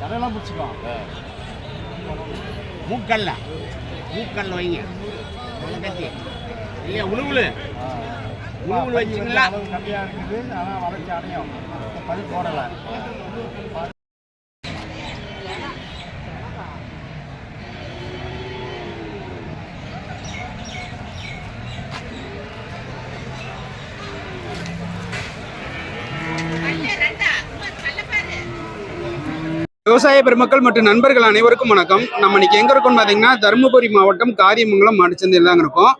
கடையெல்லாம் பிடிச்சிக்கோ. மூக்கல்ல. மூக்கல்ல வைங்க. கட்டி இல்லையா உழுவுலு உழுவுல வச்சிங்களா கம்மியாக இருக்குது ஆனால் வளர்ச்சி அடையும். பதி போடலை. விவசாய பெருமக்கள் மற்றும் நண்பர்கள் அனைவருக்கும் வணக்கம். நம்ம இன்னைக்கு எங்க இருக்கோம் பாத்தீங்கன்னா தருமபுரி மாவட்டம் காரியமங்கலம் மாட்டுச்சந்தையில் தாங்க இருக்கோம்.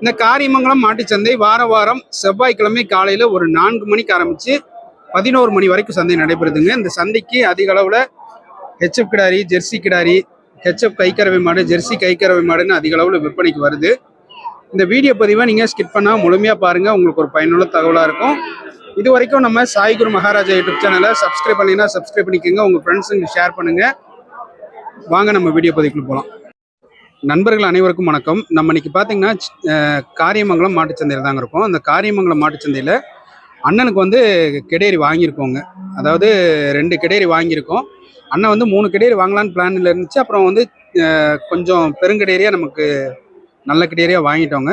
இந்த காரியமங்கலம் மாட்டுச்சந்தை வார வாரம் செவ்வாய்க்கிழமை காலையில ஒரு நான்கு மணிக்கு ஆரம்பிச்சு பதினோரு மணி வரைக்கும் சந்தை நடைபெறுதுங்க. இந்த சந்தைக்கு அதிக அளவுல ஹெச்எப் கிடாரி ஜெர்சி கிடாரி ஹெச்எப் கைக்கறவை மாடு ஜெர்சி கைக்கறவை மாடுன்னு அதிக அளவுல விற்பனைக்கு வருது. இந்த வீடியோ பதிவை நீங்க ஸ்கிப் பண்ணா முழுமையா பாருங்க. உங்களுக்கு ஒரு பயனுள்ள தகவலா இருக்கும். இது வரைக்கும் நம்ம சாய்குரு மகாராஜா யூடியூப் சேனலை சப்ஸ்கிரைப் பண்ணினா சப்ஸ்கிரைப் பண்ணிக்கோங்க. உங்கள் ஃப்ரெண்ட்ஸுங்க ஷேர் பண்ணுங்க. வாங்க நம்ம வீடியோ பதிவுக்குள்ள போகலாம் நண்பர்கள் அனைவருக்கும் வணக்கம். நம்ம இன்னைக்கு பார்த்தீங்கன்னா காரியமங்கலம் மாட்டுச்சந்தையில் தாங்க இருக்கோம். அந்த காரியமங்கலம் மாட்டுச்சந்தையில் அண்ணனுக்கு வந்து கெடேரி வாங்கியிருக்கோங்க. அதாவது ரெண்டு கெடேரி வாங்கியிருக்கோம். அண்ணன் வந்து மூணு கெடேரி வாங்கலான்னு பிளானில் இருந்துச்சு. அப்புறம் வந்து கொஞ்சம் பெருங்கடேரியாக நமக்கு நல்ல கிடேரியாக வாங்கிட்டோங்க.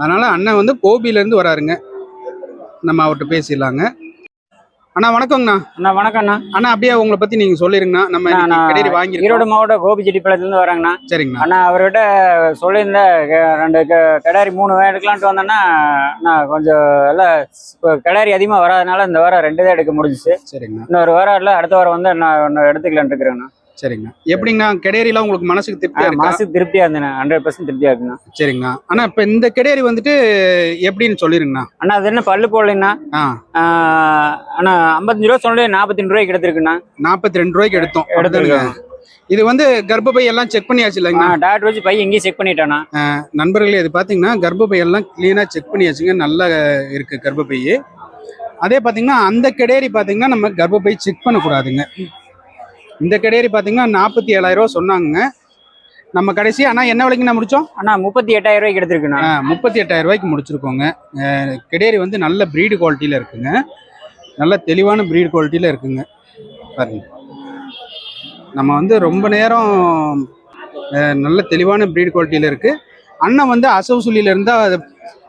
அதனால் அண்ணன் வந்து கோபியிலேருந்து வராருங்க. நம்ம அவர்கிட்ட பேசிடலாங்க. அண்ணா வணக்கங்கண்ணா. அண்ணா வணக்கம்ண்ணா. அண்ணா அப்படியே உங்களை பத்தி நீங்க சொல்லிருங்கண்ணா. நம்ம கிடேரி வாங்கியிருக்கோம். ஈரோடு மாவட்டம் கோபிச்செட்டிப்பாளையத்துலேருந்து வரேங்கண்ணா. சரிங்கண்ணா. அண்ணா அவர்கிட்ட சொல்லியிருந்த ரெண்டு க- கிடாரி மூணு எடுக்கலான்ட்டு வந்தேன்னா நான் கொஞ்சம் எல்லாம் கிடாரி அதிகமாக வராதனால இந்த வாரம் ரெண்டு தான் எடுக்க முடிஞ்சுச்சு. சரிங்கண்ணா. இன்னொரு வாரம் இல்லை அடுத்த வாரம் வந்து நான் ஒன்று எடுத்துக்கலான்ட்டு இருக்கிறேங்கண்ணா. சரிங்கண்ணா. எப்படிங்கண்ணா கிடேரிலாம் உங்களுக்கு மனசுக்கு திருப்தியா இருக்கா? மாதத்துக்கு திருப்தியாக இருந்தேண்ணா ஹண்ட்ரட் பர்சன்ட் திருப்தியாக இருக்குண்ணா. சரிங்கண்ணா. அண்ணா இப்ப இந்த கிடேரி வந்துட்டு எப்படின்னு சொல்லிருங்கண்ணா. அண்ணா அது என்ன பல்லு போடலைண்ணா ஆ. அண்ணா ஐம்பத்தஞ்சு ரூபா சொல்லி நாற்பத்தி ரூபாய்க்கு எடுத்துருக்குண்ணா. நாற்பத்தி ரெண்டு ரூபாய்க்கு எடுத்தோம். எடுத்துருக்கோம். இது வந்து கர்ப்பப்பை எல்லாம் செக் பண்ணியாச்சு இல்லைங்கண்ணா? டாக்டர் வச்சு பையன் இங்கேயும் செக் பண்ணிட்டாண்ணா நண்பர்களே இது பாத்தீங்கன்னா கர்ப்பப்பை எல்லாம் கிளீனா செக் பண்ணியாச்சுங்க. நல்லா இருக்கு கர்ப்பப்பை அதே பாத்தீங்கன்னா அந்த கிடேரி பாத்தீங்கன்னா நம்ம கர்ப்பப்பை செக் பண்ணக்கூடாதுங்க. இந்த கிடேரி பாத்தீங்கன்னா நாற்பத்தி ஏழாயிரம் ரூபா சொன்னாங்க. நம்ம கடைசி ஆனா என்ன விலைக்கு நான் முடிச்சோம்? அண்ணா முப்பத்தி எட்டாயிரம் ரூபாய்க்கு எடுத்துருக்குண்ணா. முப்பத்தி எட்டாயிரம் ரூபாய்க்கு முடிச்சிருக்கோங்க. கிடேரி வந்து நல்ல ப்ரீடு குவாலிட்டியில் இருக்குங்க. நல்ல தெளிவான ப்ரீடு குவாலிட்டியில் இருக்குங்க. பாருங்க. நம்ம வந்து ரொம்ப நேரம் நல்ல தெளிவான ப்ரீடு குவாலிட்டியில் இருக்கு. அண்ணன் வந்து அசவு சுழியில இருந்தா அது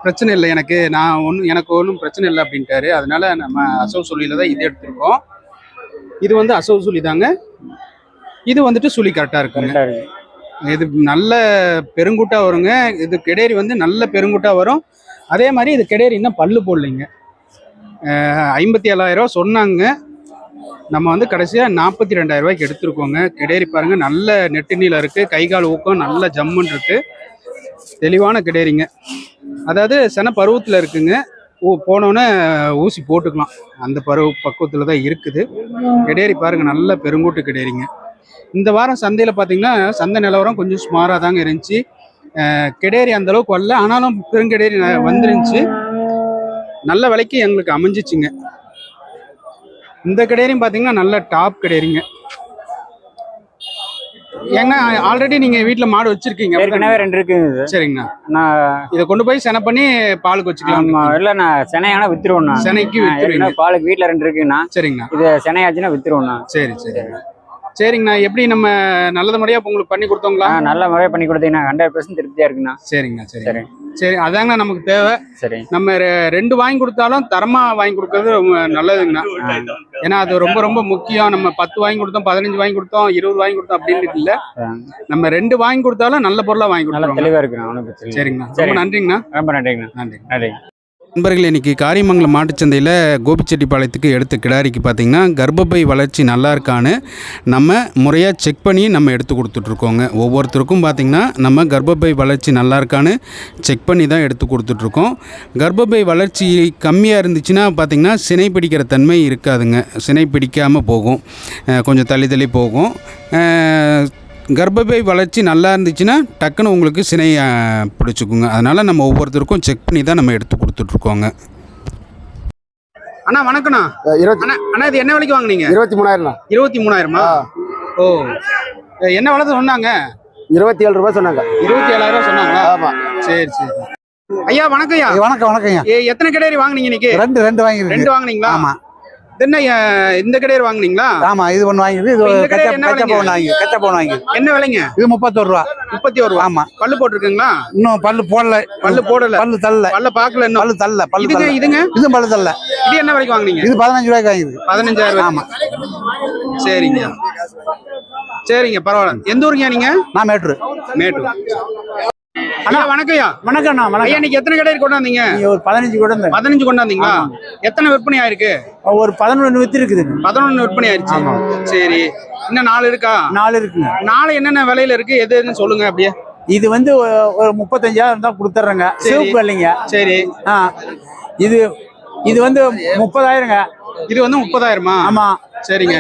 பிரச்சனை இல்லை. எனக்கு நான் ஒன்றும் எனக்கு ஒன்றும் பிரச்சனை இல்லை அப்படின்ட்டாரு. அதனால நம்ம அசவு சுழியில தான் இது எடுத்திருக்கோம். இது வந்து அசவு சுழி தாங்க இது வந்துட்டு சுழி கரெக்டாக இருக்குங்க. இது நல்ல பெருங்குட்டா வருங்க. இது கெடேரி வந்து நல்ல பெருங்குட்டா வரும். அதே மாதிரி இது கெடேரி இன்னும் பல்லு போடலைங்க. ஐம்பத்தி ஏழாயிரம் ரூபா சொன்னாங்க. நம்ம வந்து கடைசியாக நாற்பத்தி ரெண்டாயிரம் ரூபாய்க்கு எடுத்திருக்கோங்க. கெடேரி பாருங்க நல்ல நெட்டு நீளம் இருக்கு. கை கால் ஊக்கம் நல்ல ஜம்முன்னு இருக்கு. தெளிவான கெடேரிங்க. அதாவது சென பருவத்தில் இருக்குங்க. ஊ போனோன்னே ஊசி போட்டுக்கலாம். அந்த பருவ பக்குவத்தில் தான் இருக்குது. கெடேரி பாருங்க நல்ல பெருங்கூட்டு கெடேரிங்க. இந்த வாரம் சந்தையில் பார்த்தீங்கன்னா சந்தை நிலவரம் கொஞ்சம் சுமாராக தாங்க இருந்துச்சு. கெடேரி அந்த அளவுக்கு வரல. ஆனாலும் பெருங்கெடேரி வந்துருந்துச்சு. நல்ல விலைக்கு எங்களுக்கு அமைஞ்சிச்சுங்க. இந்த கெடேரியும் பார்த்தீங்கன்னா நல்ல டாப் கெடேரிங்க. ஏங்க ஆல்ரெடி நீங்க வீட்ல மாடு வச்சிருக்கீங்க. ஏற்கனவே ரெண்டு இருக்குங்க சார் சரிங்கண்ணா. நான் இதை கொண்டு போய் செனை பண்ணி பாலுக்கு வச்சுக்கலாம். இல்ல நான் சென்னையானா வித்துருவோண்ணா. செனைக்கு பாலுக்கு வீட்ல ரெண்டு இருக்குண்ணா. சரிங்கண்ணா. இது சென்னையாச்சுன்னா வித்துருவோண்ணா. சரி சரிங்கண்ணா சரிங்கண்ணா. எப்படி நம்ம நல்லது முறையா உங்களுக்கு பண்ணி கொடுத்தோங்களா? நல்ல முறையா பண்ணி கொடுத்தீங்கன்னா ஹண்ட்ரட் பர்சன்ட் திருப்தியா இருக்குண்ணா. சரிங்கண்ணா சரிங்க சரி. சரி அதாங்கண்ணா நமக்கு தேவை. சரி. நம்ம ரெண்டு வாங்கி கொடுத்தாலும் தரமா வாங்கி கொடுக்கறது ரொம்ப நல்லதுங்கண்ணா. ஏன்னா அது ரொம்ப ரொம்ப முக்கியம். நம்ம பத்து வாங்கி கொடுத்தோம் பதினஞ்சு வாங்கி கொடுத்தோம் இருபது வாங்கி கொடுத்தோம் அப்படின்னு இல்ல. நம்ம ரெண்டு வாங்கி கொடுத்தாலும் நல்ல பொருளா வாங்கி நல்ல கொடுத்துருவோம். தெளிவா இருக்குண்ணா சரிங்கண்ணா. சரி. ரொம்ப நன்றிங்கண்ணா. ரொம்ப நன்றிங்கண்ணா. நன்றி. நன்றி. நண்பர்கள் இன்னைக்கு காரியமங்கலம் மாட்டுச்சந்தையில் கோபிச்செட்டிப்பாளையத்துக்கு எடுத்த கிடாரிக்கு பார்த்தீங்கன்னா கர்ப்பப்பை வளர்ச்சி நல்லா இருக்கான்னு நம்ம முறையாக செக் பண்ணி நம்ம எடுத்து கொடுத்துட்ருக்கோங்க. ஒவ்வொருத்தருக்கும் பார்த்திங்கன்னா நம்ம கர்ப்பப்பை வளர்ச்சி நல்லா இருக்கான்னு செக் பண்ணி தான் எடுத்து கொடுத்துட்ருக்கோம். கர்ப்பப்பை வளர்ச்சி கம்மியாக இருந்துச்சுன்னா பார்த்திங்கன்னா சினை பிடிக்கிற தன்மை இருக்காதுங்க. சினை பிடிக்காமல் போகும். கொஞ்சம் தள்ளி தள்ளி போகும். கர்ப்பப்பை வளர்ச்சி நல்லா இருந்துச்சுன்னா டக்குன்னு உங்களுக்கு சினை அஹ், பிடிச்சிக்குங்க. அதனால் நம்ம ஒவ்வொருத்தருக்கும் செக் பண்ணி தான் நம்ம எடுத்து கொடுத்துட்ருக்கோங்க. அண்ணா வணக்கண்ணா இருபத்தி அண்ணா இது என்ன விலைக்கு வாங்குனீங்க? இருபத்தி மூணாயிரம்ண்ணா. இருபத்தி மூணாயிரமா? ஓ. என்ன விலை சொன்னாங்க? இருபத்தி ஏழு ரூபாய் சொன்னாங்க. இருபத்தி ஏழாயிரம் சொன்னாங்களா? ஆமா. சரி சரி. ஐயா வணக்கம் ஐயா. வணக்கம் வணக்கம்யா ஏ, எத்தனை கிடேரி வாங்குனீங்க இன்னைக்கு? ரெண்டு ரெண்டு வாங்கிருக்கு ரெண்டு வாங்குனீங்களா? ஆமா. அஹ், இந்த கடையில் வாங்குனீங்களா? ஆமா இது வாங்கிது இது கச்சப்பா விலைங்க? ஒண்ணு வாங்கி ஒண்ணு வாங்கி என்ன விலைங்க? இது முப்பத்தோரு ரூபா. முப்பத்தி ஒரு ரூபா ஆமா. பல்லு போட்டிருக்குங்களா? இன்னும் பல்லு போடல. பல்லு போடல. பல்லு தள்ளல. பல்ல பார்க்கல இன்னும். பல்லு தள்ளல. பல்லு இதுங்க இதுங்க? இதுவும் பல்லு தள்ளல. இது என்ன விலைக்கு வாங்குனீங்க? இது பதினஞ்சு ரூபாய்க்கு வாங்கிது பதினஞ்சாயிரம் ஆமா. சரிங்க. சரிங்க பரவாயில்ல. எந்த ஊருங்க நீங்க? நான் மேட்ரு மேட்டூர். ஐயா வணக்கம்யா வணக்கம்ண்ணா ஐயா. வணக்கம் இன்னைக்கு எத்தனை கடை கொண்டாந்தீங்க? ஒரு பதினஞ்சு இருந்தேன். பதினஞ்சு கொண்டாந்தீங்களா? எத்தனை விற்பனை ஆயிருக்கு? ஒரு பதினொன்று வித்து இருக்குது. பதினொன்னு விற்பனை ஆயிருச்சு ஆமா. சரி. இன்னும் நாலு இருக்கா? நாலு இருக்குங்க நாலு என்னென்ன விலையில இருக்கு? எது எதுன்னு சொல்லுங்க அப்படியே. இது வந்து ஒரு- முப்பத்தஞ்சாயிரம் தான் கொடுத்துட்றேங்க சரி. சிவப்பு இல்லைங்க சரி. ஆ. இது இது வந்து முப்பதாயிரங்க. இது வந்து முப்பதாயிரமா? ஆமா. சரிங்க.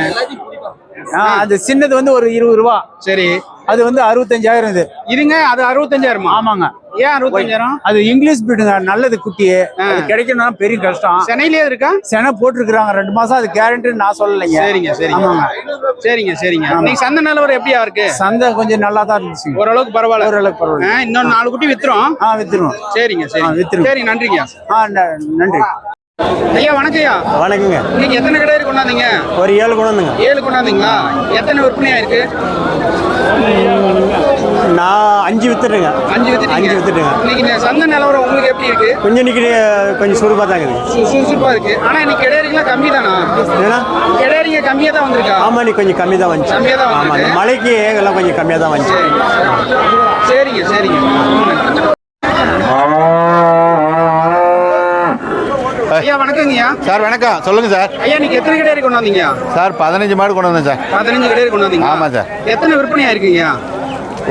அது சின்னது வந்து ஒரு இருபது ரூபா. சரி. அது வந்து அறுபத்தஞ்சாயிரம் இது. இதுங்க அது அறுபத்தஞ்சாயிரமா? ஆமாங்க. ஏன் அறுபத்தஞ்சாயிரம்? அது இங்கிலீஷ் பீடுங்க நல்லது குட்டி. கிடைக்கணும்னா பெரிய கஷ்டம். சென்னையிலே இருக்கா? செனை போட்டிருக்கிறாங்க ரெண்டு மாசம் அது கேரண்டி நான் சொல்லலைங்க. சரிங்க சரிங்க. ஆமாங்க. சரிங்க சரிங்க. இன்னைக்கு சந்தை நிலவரம் எப்படியா இருக்கு? சந்தை கொஞ்சம் நல்லா தான் இருந்துச்சுங்க. ஓரளவுக்கு பரவாயில்ல. ஓரளவுக்கு பரவாயில்ல. இன்னொரு நாலு குட்டி வித்துரும் ஆ வித்துருவோம். சரிங்க ஆ, சரி வித்துருங்க. சரி நன்றிங்க. ஆ ந- நன்றி. ஐயா வணக்கம் ஐயா. வணக்கங்க. நீங்க எத்தனை கடை கொண்டாந்தீங்க? ஒரு ஏழு கொண்டு வந்துங்க ஏழு கொண்டாந்தீங்களா? எத்தனை விற்பனை ஆயிருக்கு? நான் அஞ்சு வித்துட்டுங்க. அஞ்சு அஞ்சு வித்துட்டுங்க. இன்னைக்கு சந்தை நிலவரம் உங்களுக்கு எப்படி இருக்கு? கொஞ்சம் இன்னைக்கு கொஞ்சம் சுறுப்பாக தாங்க இருக்குது. சு- சுறுசுறுப்பா இருக்கு. ஆனா இன்னைக்கு கிடையாதுங்களா கம்மி தானா ஏன்னா கிடையாதுங்க கம்மியா தான் வந்திருக்கா? ஆமாம் இன்னைக்கு கொஞ்சம் கம்மி தான் வந்துச்சு. கம்மியா தான் ஆமாம். மழைக்கு எல்லாம் கொஞ்சம் கம்மியாக தான் வந்துச்சு சரிங்க சரிங்க ஐயா வணக்கங்கய்யா சார் வணக்கம். சொல்லுங்க சார். ஐயா நீங்க எத்தனை கிடையாது கொண்டாந்தீங்க? சார் பதினஞ்சு மாடு கொண்டு வந்தேன் சார். பதினஞ்சு கிடையாது கொண்டாந்தீங்க ஆமா சார். எத்தனை விற்பனை ஆயிருக்குங்கய்யா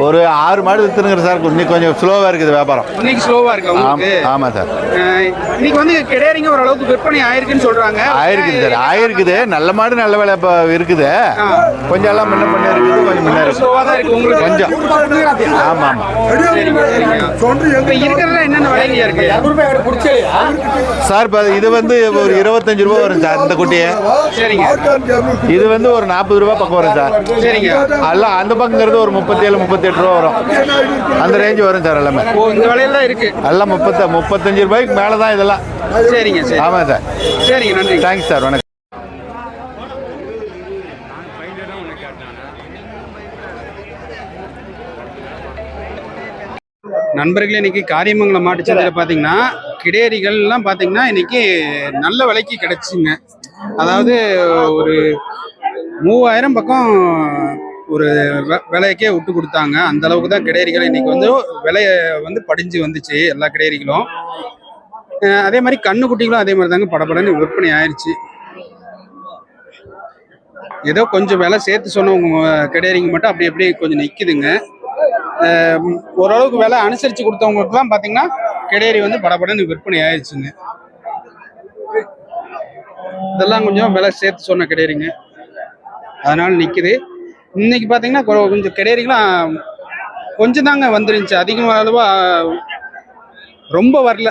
ஒரு ஆறு மாடு வித்துனுங்கிற சார். இன்னைக்கு கொஞ்சம் ஸ்லோவாக இருக்குது வியாபாரம். இன்னைக்கு ஸ்லோவா இருக்கு உங்களுக்கு? ஆமாம் சார். இன்னைக்கு வந்து கிடையாதுங்க ஓரளவுக்கு விற்பனை ஆயிருக்குன்னு சொல்றாங்க. ஆயிருக்குது சார் ஆயிருக்குது. நல்ல மாடு நல்ல வேலை இப்போ இருக்குது. கொஞ்சம் எல்லாம் முன்ன பண்ண இருக்குது கொஞ்சம் முன்ன இருக்குது ஸ்லோவா தான் இருக்கு உங்களுக்கு? கொஞ்சம். ஆமாம் ஆமாம் இருக்கிறதுல என்னென்ன விலைங்க இருக்கு? சார் இப்போ இது வந்து ஒரு இருபத்தஞ்சு ரூபா வரும் சார் இந்த குட்டியை. சரிங்க. இது வந்து ஒரு நாற்பது ரூபா பக்கம் வரும் சார். சரிங்க. எல்லாம் அந்த பக்கங்கிறது ஒரு முப்பத்தேழு முப்பத்தெட்டு ரூபா வரும். அந்த ரேஞ்சு வரும் சார் எல்லாமே. ஓ இந்த விலையில தான் இருக்கு. எல்லாம் முப்பத்த முப்பத்தஞ்சு ரூபாய்க்கு மேலே தான் இதெல்லாம். சரிங்க சரி. ஆமாம் சார் சரிங்க நன்றி. தேங்க்ஸ் சார் வணக்கம். நண்பர்களே இன்னைக்கு காரியமங்கலம் மாட்டுச்சந்தையில் பார்த்தீங்கன்னா கிடேரிகள்லாம் பார்த்தீங்கன்னா இன்னைக்கு நல்ல விலைக்கு கிடைச்சுங்க. அதாவது ஒரு மூவாயிரம் பக்கம் ஒரு விலைக்கே விட்டு கொடுத்தாங்க. அந்த அளவுக்கு தான் கிடேரிகள் இன்னைக்கு வந்து விலைய வந்து படிஞ்சு வந்துச்சு எல்லா கிடேரிகளும். அதே மாதிரி கண்ணுக்குட்டிகளும் அதே மாதிரி தாங்க படபடன்னு விற்பனை ஆயிடுச்சு ஏதோ கொஞ்சம் விலை சேர்த்து சொன்னவங்க கிடையாதுங்க மட்டும் அப்படி அப்படியே கொஞ்சம் நிற்குதுங்க ஓரளவுக்கு விலை அனுசரித்து கொடுத்தவங்களுக்குலாம் பார்த்தீங்கன்னா கிடையறி வந்து படபடன்னு விற்பனை ஆயிடுச்சுங்க இதெல்லாம் கொஞ்சம் விலை சேர்த்து சொன்ன கிடையாதுங்க அதனால் நிற்குது இன்னைக்கு பார்த்தீங்கன்னா கொஞ்சம் கிடையாதுங்களாம் கொஞ்சம் தாங்க வந்துருந்துச்சு. அதிகமாக அளவா ரொம்ப வரல.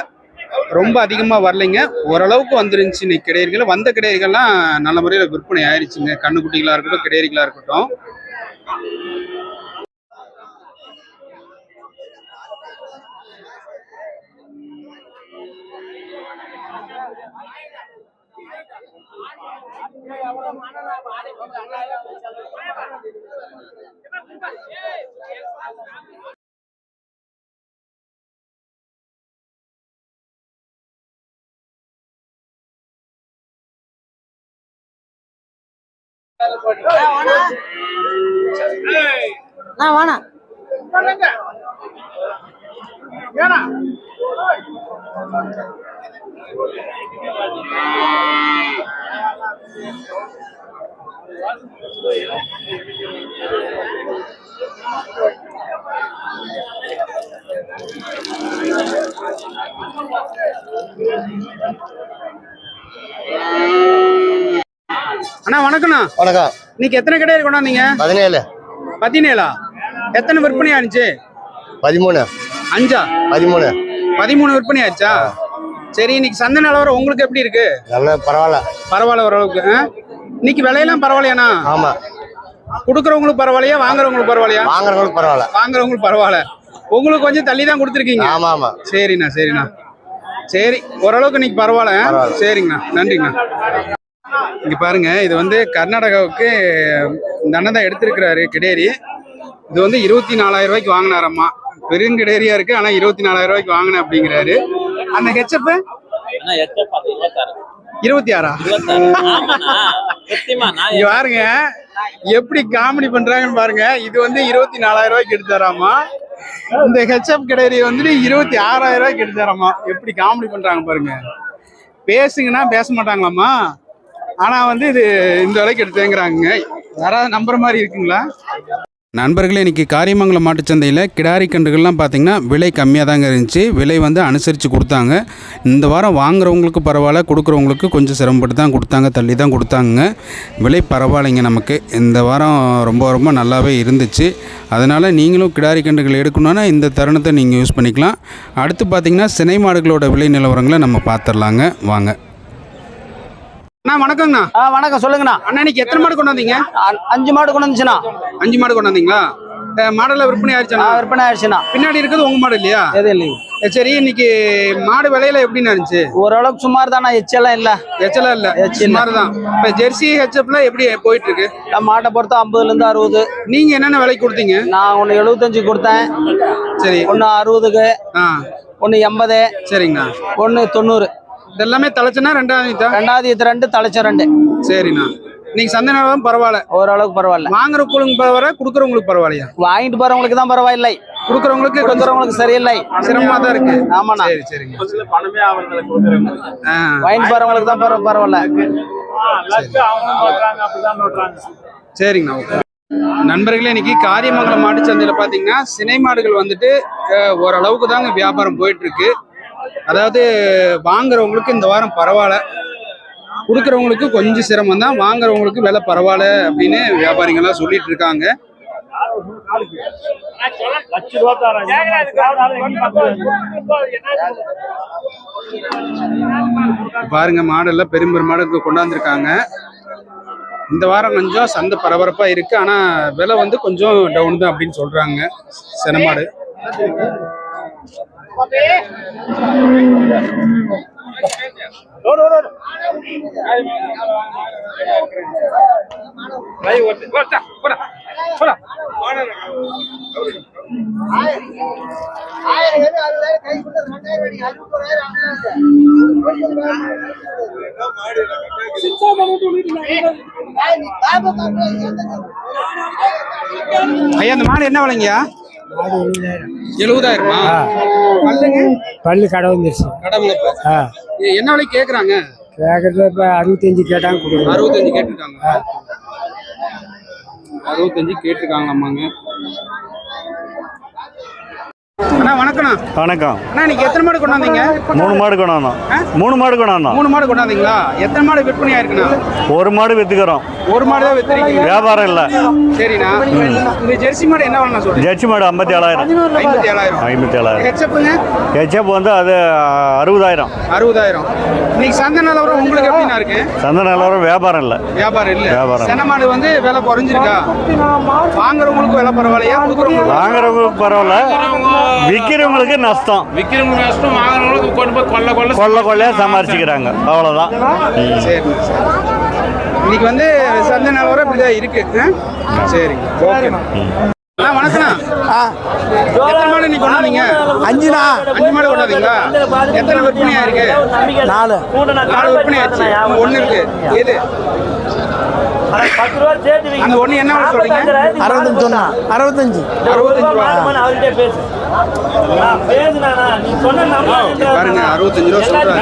ரொம்ப அதிகமாக வரலைங்க. ஓரளவுக்கு வந்துருந்துச்சு இன்னைக்கு கிடையர்கள் வந்த கிடையர்கள்லாம் நல்ல முறையில் விற்பனை ஆயிடுச்சுங்க கண்ணுக்குட்டிகளாக இருக்கட்டும் கிடையர்களாக இருக்கட்டும். ஆ வேணாம் அண்ணா வணக்கண்ணா வணக்கம். இன்னைக்கு எத்தனை கிடையாது கொண்டாந்தீங்க? பதினேழு. பதினேழா? எத்தனை விற்பனை ஆனிச்சு? பதிமூணு. அஞ்சா? பதிமூணு. பதிமூணு விற்பனை ஆச்சா? சரி இன்னைக்கு சந்தை நிலவரம் உங்களுக்கு எப்படி இருக்கு? நல்லா பரவாயில்ல. பரவாயில்ல ஓரளவுக்கு? இன்னைக்கு விலையெல்லாம் பரவாயில்லையாண்ணா? ஆமா. கொடுக்குறவங்களுக்கு பரவாயில்லையா வாங்குறவங்களுக்கு பரவாயில்லையா? வாங்குறவங்களுக்கு பரவாயில்ல. வாங்குறவங்களுக்கு பரவாயில்ல. உங்களுக்கு கொஞ்சம் தள்ளி தான் கொடுத்துருக்கீங்க. ஆமா ஆமா. சரிண்ணா சரிண்ணா. சரி ஓரளவுக்கு இன்னைக்கு? பரவாயில்ல. சரிங்கண்ணா நன்றிங்கண்ணா. இங்க பாருங்க இது வந்து கர்நாடகாவுக்கு இந்த அண்ணன் தான் எடுத்திருக்கிறாரு கிடேரி இது வந்து இருபத்தி நாலாயிரம் ரூபாய்க்கு வாங்கினாரம்மா. பெருங்கிடேரியா இருக்கு ஆனா இருபத்தி நாலாயிரம் ரூபாய்க்கு வாங்கினேன் அப்படிங்கிறாரு. அந்த ஹெச்எப் இருபத்தி ஆறா இங்க பாருங்க எப்படி காமெடி பண்றாங்கன்னு பாருங்க. இது வந்து இருபத்தி நாலாயிரம் ரூபாய்க்கு எடுத்தாராமா இந்த ஹெச்எப் கிடேரி வந்துட்டு இருபத்தி ஆறாயிரம் ரூபாய்க்கு எடுத்தாராமா எப்படி காமெடி பண்றாங்க பாருங்க. பேசுங்கன்னா பேச மாட்டாங்களாமா ஆனா வந்து இது இந்த விலைக்கு எடுத்தேங்கிறாங்க. யாராவது நம்புற மாதிரி இருக்குங்களா? நண்பர்களே இன்றைக்கி காரியமங்கலம் மாட்டுச்சந்தையில் கிடாரி கன்றுகள்லாம் பார்த்திங்கன்னா விலை கம்மியாக தாங்க இருந்துச்சு. விலை வந்து அனுசரித்து கொடுத்தாங்க. இந்த வாரம் வாங்குறவங்களுக்கு பரவாயில்ல கொடுக்குறவங்களுக்கு கொஞ்சம் சிரமப்பட்டு தான் கொடுத்தாங்க தள்ளி தான் கொடுத்தாங்க. விலை பரவாயில்லைங்க நமக்கு. இந்த வாரம் ரொம்ப ரொம்ப நல்லாவே இருந்துச்சு. அதனால் நீங்களும் கிடாரி கன்றுகள் எடுக்கணுன்னா இந்த தருணத்தை நீங்கள் யூஸ் பண்ணிக்கலாம். அடுத்து பார்த்தீங்கன்னா சினை மாடுகளோட விலை நிலவரங்களை நம்ம பார்த்துடலாங்க வாங்க. அண்ணா வணக்கங்கண்ணா. ஆ வணக்கம். சொல்லுங்கண்ணா. அண்ணா இன்னைக்கு எத்தனை மாடு கொண்டு வந்தீங்க? அஞ்சு மாடு கொண்டு வந்துச்சுண்ணா. அஞ்சு மாடு கொண்டு வந்தீங்களா? மாடலில் விற்பனை ஆயிடுச்சுண்ணா விற்பனை ஆயிடுச்சுண்ணா. பின்னாடி இருக்கிறது உங்க மாடு இல்லையா? எது இல்லைங்க சரி இன்னைக்கு மாடு விலையில எப்படின்னு இருந்துச்சு? ஓரளவுக்கு சுமார் தானே எச்செல்லாம் இல்ல. எச்சலா இல்ல. சுமார் தான் இப்ப ஜெர்சி ஹெச்எப்ல எப்படி போயிட்டு இருக்கு மாட்டை பொறுத்த ஐம்பதுல இருந்து அறுபது. நீங்க என்னென்ன விலைக்கு கொடுத்தீங்க? நான் ஒன்னு எழுபத்தஞ்சு கொடுத்தேன். சரி. ஒன்னு அறுபதுக்கு ஆ. ஒன்னு எண்பது சரிங்கண்ணா. ஒன்னு தொண்ணூறு. இதெல்லாமே தலைச்சுன்னா ரெண்டாயிரம் ரெண்டாவது இது ரெண்டு தலைச்ச ரெண்டு. சரிண்ணா. நீங்க சந்தை நிலவரம் பரவாயில்ல. ஓரளவுக்கு பரவாயில்ல. வாங்குறவங்களுக்கு பரவாயில்ல கொடுக்குறவங்களுக்கு பரவாயில்லையா? வாங்கிட்டு போறவங்களுக்கு தான் பரவாயில்லை. கொடுக்குறவங்களுக்கு கொஞ்சம் கொடுக்குறவங்களுக்கு சரியில்லை. சிரமமா தான் இருக்கு. ஆமாண்ணா. சரி சரிங்க. ஆ, வாங்கிட்டு போறவங்களுக்கு தான் பரவ- பரவாயில்ல. சரிங்கண்ணா ஓகே. நண்பர்களே இன்னைக்கு காரியமங்கலம் மாட்டுச்சந்தையில் பார்த்தீங்கன்னா சினை மாடுகள் வந்துட்டு ஓரளவுக்கு தாங்க வியாபாரம் போயிட்டு இருக்கு. அதாவது வாங்குறவங்களுக்கு இந்த வாரம் பரவாயில்ல. கொடுக்குறவங்களுக்கு கொஞ்சம் சிரமம் தான். வாங்குறவங்களுக்கு விலை பரவாயில்ல அப்படின்னு வியாபாரிகள்லாம் சொல்லிட்டு இருக்காங்க. பாருங்க மாடெல்லாம் பெரும்பெரும் மாடலுக்கு கொண்டாந்துருக்காங்க. இந்த வாரம் கொஞ்சம் சந்தை பரபரப்பா இருக்கு. ஆனா விலை வந்து கொஞ்சம் டவுன் தான் அப்படின்னு சொல்றாங்க. செனமாடு ஐயா அந்த மாடு என்ன விலைங்கய்யா எழுபதாயிரமா? பல்லுங்க? பல்லு கடை வந்துருச்சு. ஆ. என்ன விலை கேக்குறாங்க? கேட்கறது இப்போ அறுபத்தஞ்சு கேட்டாங்க கொடுக்குறோம். அறுபத்தஞ்சு கேட்டிருக்காங்க. அறுபத்தஞ்சு கேட்டிருக்காங்களாமாங்க. அண்ணா வணக்கண்ணா வணக்கம். அண்ணா இன்னைக்கு எத்தனை மாடு கொண்டாந்தீங்க? மூணு மாடு கொண்டாந்தோம். மூணு மாடு கொண்டாந்தோம். மூணு மாடு கொண்டாந்தீங்களா? எத்தனை மாடு விற்பனை ஆயிருக்குண்ணா ஒரு மாடு வித்துக்கிறோம். ஒரு மாடு தான் வித்துறீங்க. வியாபாரம் இல்லை. சரிண்ணா. இந்த ஜெர்சி மாடு என்ன வேணும் ஜட்ஜி மாடு ஐம்பத்தி ஏழாயிரம் ஐம்பத்தி ஏழாயிரம் ஐம்பத்தி ஏழாயிரம் ஹெச்எப் வந்து அது அறுபதாயிரம். அறுபதாயிரம். இன்னைக்கு சந்தை நிலவரம் உங்களுக்கு எப்படிண்ணா இருக்கு? சந்தை நிலவரம் வியாபாரம் இல்லை. வியாபாரம் இல்ல. வியாபாரம். சென மாடு வந்து விலை குறைஞ்சிருக்கா? வாங்குறவங்களுக்கு விலை பரவாயில்லையா? வாங்குறவங்களுக்கு பரவாயில்ல. விற்கிறவங்களுக்கு நஷ்டம். விற்கிறவங்க நஷ்டம் வாங்குறவங்களுக்கு கொண்டு போய் கொல்ல கொல்ல கொள்ள கொள்ளையா சமாளிச்சுக்கிறாங்க அவ்வளோதான். இன்னைக்கு வந்து சந்தை நிலவரம் இப்படிதான் இருக்கு. ஆ? சரிங்க ஓகே. வணக்கண்ணா எத்தனை மாடு நீங்க கொண்டாந்தீங்க? அஞ்சுண்ணா. அஞ்சு மாடு கொண்டாந்தீங்களா? எத்தனை விற்பனையா இருக்கு? நாலு. நாலு விற்பனை ஆச்சு ஒண்ணு இருக்கு. எது? அந்த ஒண்ணு என்ன விலை சொல்றீங்க? அறுபத்தஞ்சு சொன்னா. அறுபத்தஞ்சு. அறுபத்தஞ்சு பாருங்க அறுபத்தஞ்சு ரூபா சொல்றாரு.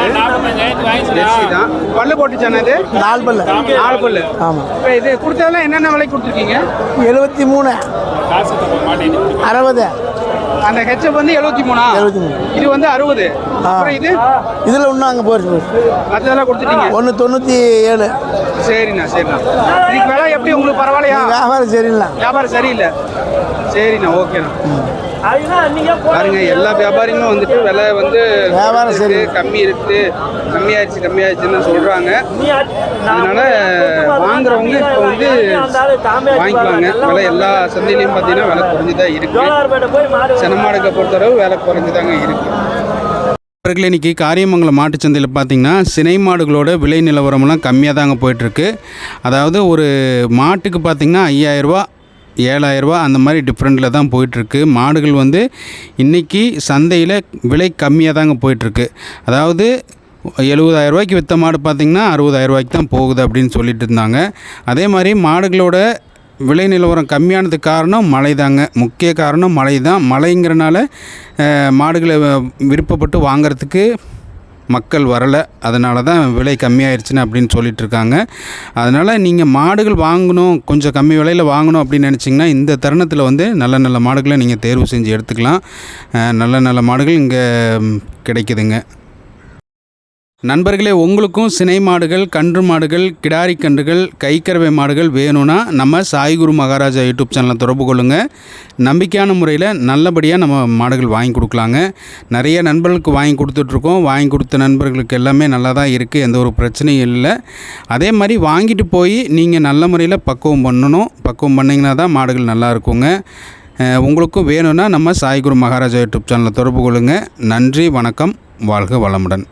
ஜெர்சி தான் பல்லு போட்டுச்சானே இது? நாலு பல்லு. நாலு பல்லு. ஆமா. இப்ப இது கொடுத்ததெல்லாம் என்னென்ன விலை கொடுத்துருக்கீங்க? எழுபத்தி மூணு. அறுபது. அந்த ஹெச்எப் வந்து எழுபத்தி மூணா? எழுபத்தி மூணு. இது வந்து அறுபது. இது? இதில் ஒன்றும் அங்கே போயிடுச்சு மற்றதெல்லாம் கொடுத்துட்டீங்க. ஒன்று தொண்ணூற்றி ஏழு சரிண்ணா சரிண்ணா. இன்னைக்கு விலை எப்படி உங்களுக்கு பரவாயில்லையா? வியாபாரம் சரியில்லை. வியாபாரம் சரியில்லை. சரிண்ணா ஓகேண்ணா. பாருங்க எல்லா வியாபாரிகளும் வந்துட்டு விலை வந்து வியாபாரம் சரி. கம்மி இருக்கு கம்மியாயிடுச்சு கம்மியாயிடுச்சுன்னு சொல்றாங்க. அதனால வாங்குறவங்க இப்போ வந்து வாங்கிக்குவாங்க. விலை எல்லா சந்தையிலையும் பார்த்தீங்கன்னா விலை குறைஞ்சுதான் இருக்கு. செனமாடுகளை பொறுத்தளவு விலை குறைஞ்சுதாங்க இருக்கு. பிறகு இன்னைக்கு காரியமங்கலம் மாட்டுச்சந்தையில் பார்த்தீங்கன்னா சினை மாடுகளோட விலை நிலவரமெல்லாம் கம்மியாக தாங்க போயிட்டுருக்கு அதாவது ஒரு மாட்டுக்கு பார்த்தீங்கன்னா ஐயாயிரரூபா ஏழாயிரரூபா அந்த மாதிரி டிஃப்ரெண்ட்டில் தான் போயிட்டுருக்கு. மாடுகள் வந்து இன்றைக்கி சந்தையில் விலை கம்மியாக தாங்க போயிட்டுருக்கு. அதாவது எழுபதாயிரரூபாய்க்கு விற்ற மாடு பார்த்திங்கன்னா அறுபதாயிரம் ரூபாய்க்கு தான் போகுது அப்படின்னு சொல்லிட்டு இருந்தாங்க. அதே மாதிரி மாடுகளோட விலை நிலவரம் கம்மியானதுக்கு காரணம் மழை தாங்க முக்கிய காரணம் மழை தான் மழைங்கிறனால மாடுகளை விருப்பப்பட்டு வாங்குறதுக்கு மக்கள் வரலை அதனால தான் விலை கம்மியாயிருச்சுன்னு அப்படின்னு சொல்லிட்டு இருக்காங்க அதனால் நீங்கள் மாடுகள் வாங்கணும் கொஞ்சம் கம்மி விலையில் வாங்கணும் அப்படின்னு நினச்சிங்கன்னா இந்த தருணத்தில் வந்து நல்ல நல்ல மாடுகளை நீங்கள் தேர்வு செஞ்சு எடுத்துக்கலாம். நல்ல நல்ல மாடுகள் இங்கே கிடைக்குதுங்க. நண்பர்களே உங்களுக்கும் சினை மாடுகள் கன்று மாடுகள் கிடாரி கன்றுகள் கைக்கரவை மாடுகள் வேணும்னா நம்ம சாய்குரு மகாராஜா யூடியூப் சேனலை தொடர்பு கொள்ளுங்கள் நம்பிக்கையான முறையில் நல்லபடியாக நம்ம மாடுகள் வாங்கி கொடுக்கலாங்க. நிறைய நண்பர்களுக்கு வாங்கி கொடுத்துட்ருக்கோம். வாங்கி கொடுத்த நண்பர்களுக்கு எல்லாமே நல்லா தான் இருக்குது எந்த ஒரு பிரச்சனையும் இல்லை. அதே மாதிரி வாங்கிட்டு போய் நீங்கள் நல்ல முறையில் பக்குவம் பண்ணணும். பக்குவம் பண்ணிங்கன்னா தான் மாடுகள் நல்லா இருக்குங்க. உங்களுக்கும் வேணும்னா நம்ம சாய்குரு மகாராஜா யூடியூப் சேனலை தொடர்பு கொள்ளுங்கள் நன்றி வணக்கம். வாழ்க வளமுடன்.